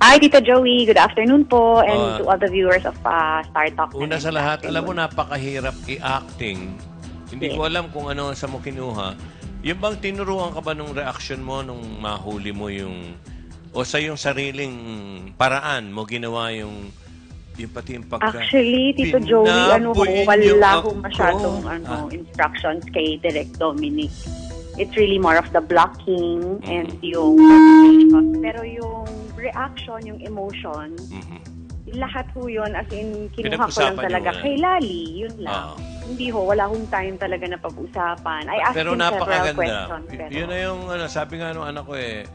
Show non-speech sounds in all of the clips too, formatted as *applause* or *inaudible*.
Hi, Tito Joey. Good afternoon po. And Ah. to all the viewers of uh, Star Talk. Una na sa lahat, alam mo napakahirap i-acting. Hindi Yes. ko alam kung ano sa mo kinuha. Yung bang tinuruan ka ba nung reaction mo nung mahuli mo yung o sa yung sariling paraan mo ginawa yung yung pati yung pagka... Actually, Tito Joey, ano yung wala ako. masyadong Ah. ano, instructions kay Direct Dominic. It's really more of the blocking and yung. Pero yung reaction, yung emotion, Mhm. lahat ho yun, as in, kinuha ko lang talaga kay Lali, yun lang. Ah. Hindi ho, wala hong time talaga na pag-usapan. I asked Pero him several napakaganda. questions. Pero, Yun na yung ano, sabi nga nung anak ko eh,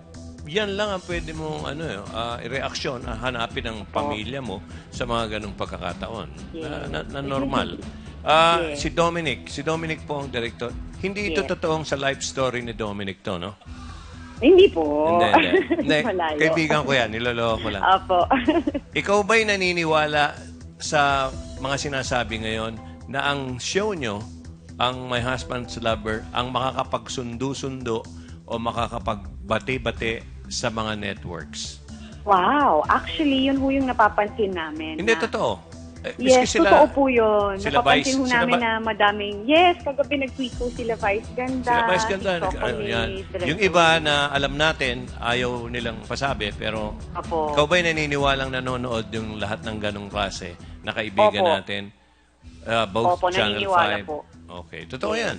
yan lang ang pwede mong ano, eh, ah, reaksyon, ah, hanapin ng pamilya mo sa mga ganong pagkakataon. Na, na, na normal. *laughs* Ah, Yes. Si Dominic, si Dominic po ang director. Hindi ito Yes. totoong sa life story ni Dominic to, no? Hindi po. Hindi, hindi. *laughs* hindi. Malayo. Kaibigan ko yan, niloloko ko lang. Apo. *laughs* Ikaw ba'y naniniwala sa mga sinasabi ngayon na ang show nyo, ang My Husband's Lover, ang makakapagsundo-sundo o makakapagbate-bate sa mga networks? wow. Actually, yun ho yung napapansin namin. Hindi, na- totoo. Yes, miski totoo po yun. sila Napapansin Vice- sila namin na madaming, yes, kagabi nag-tweet po sila Vice Ganda. Sila Vice Ganda, nag- ano kami, yan. Yung iba na alam natin, ayaw nilang pasabi, pero Apo. ikaw ba'y naniniwalang nanonood yung lahat ng ganong klase na kaibigan Opo. natin? Uh, both Opo, Channel naniniwala 5. po. Okay, totoo yan.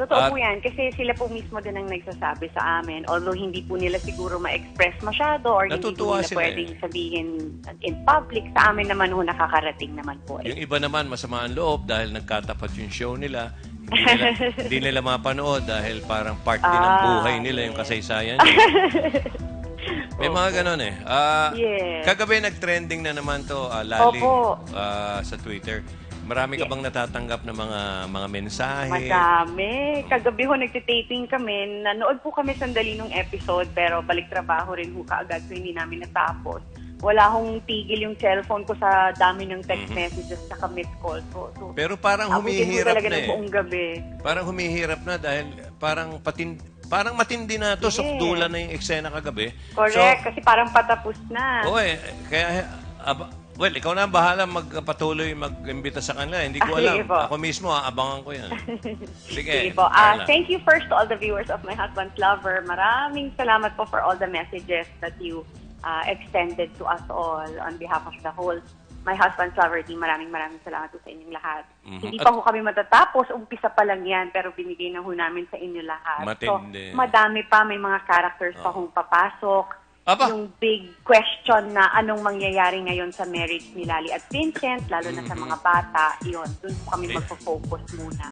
Totoo At- po yan kasi sila po mismo din ang nagsasabi sa amin. Although hindi po nila siguro ma-express masyado or hindi po Natutuwa nila sila pwedeng eh. sabihin in public. Sa amin naman ho nakakarating naman po. Eh. Yung iba naman masama ang loob dahil nagkatapat yung show nila. Hindi nila, *laughs* hindi nila mapanood dahil parang part din ng Ah, buhay nila yung yes. kasaysayan nila. *laughs* May mga ganon eh. Ah, Yes. Kagabi nag-trending na naman to, ah, Lali, Opo. ah, sa Twitter. Marami ka bang natatanggap na mga mga mensahe? Madami. Kagabi ho, nagtitaping kami. Nanood po kami sandali nung episode, pero balik trabaho rin ho kaagad so hindi namin natapos. Wala hong tigil yung cellphone ko sa dami ng text messages sa missed call. So, so Pero parang abutin ho humihirap talaga na ng eh. buong gabi. Parang humihirap na dahil parang patin parang matindi na to, Yes. sukdulan na yung eksena kagabi. Correct, kasi parang patapos na. Oo eh. Kaya, aba, well, ikaw na ang bahala magpatuloy mag-imbita sa kanila. Hindi ko Ah, alam. sige po. Ako mismo, aabangan ko yan. *laughs* Sige, Sige po. Ah, Carla. thank you first to all the viewers of My Husband's Lover. Maraming salamat po for all the messages that you uh, extended to us all on behalf of the whole My Husband's Lover team. Maraming maraming salamat po sa inyong lahat. Mhm. Hindi pa ho kami matatapos. Umpisa pa lang yan, pero binigay na ho namin sa inyo lahat. Matindi. So, madami pa. May mga characters pa hong papasok. Aba. Yung big question na anong mangyayari ngayon sa marriage ni Lali at Vincent, lalo na sa Mhm. mga bata, yun, dun po kami magpo-focus muna.